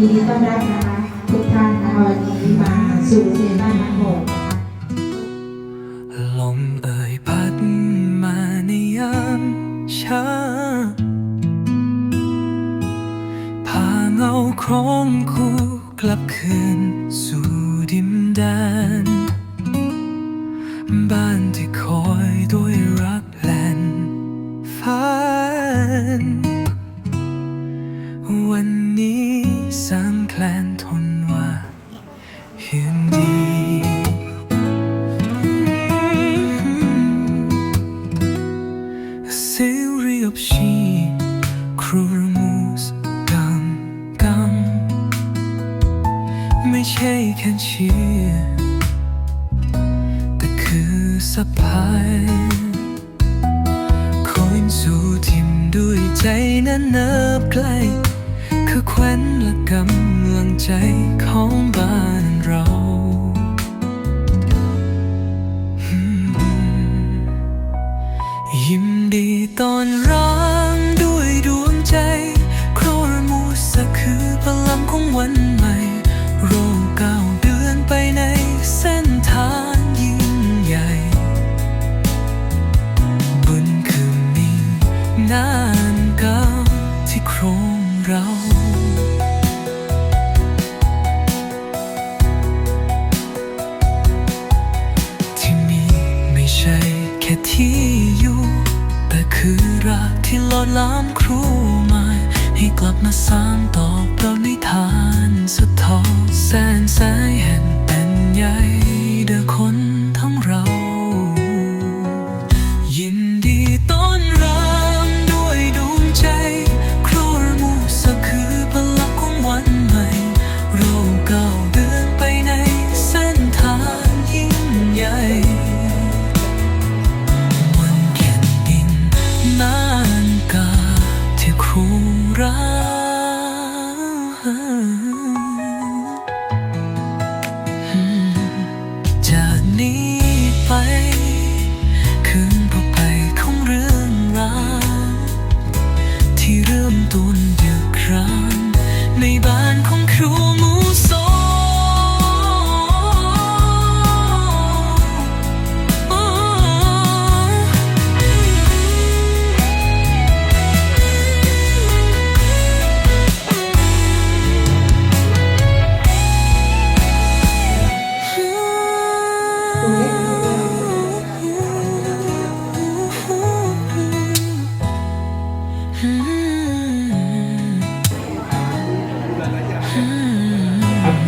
ยินดีต้อนรับนะคะทุกท่านนะคะวันนี้มาสู่เซนบ้านน้ำหงนะคะลมเอ่ยพัดมาในยามเช้าพาเงาครองคู่กลับคืนสู่ดินแดน บ้านที่คอยด้วยรักแลนฝัน ช่แค่เชียร์แต่คือสะพายคอยสู่ทิมด้วยใจนั้นเนิบใกล้คือขวัญและกำลังใจของบ้านเรายิ้มดีตอนร้า ที่หลอดล้ำครูหมาให้กลับมาสานต่อเรานิทาน ใ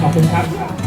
ขอบคุณครับ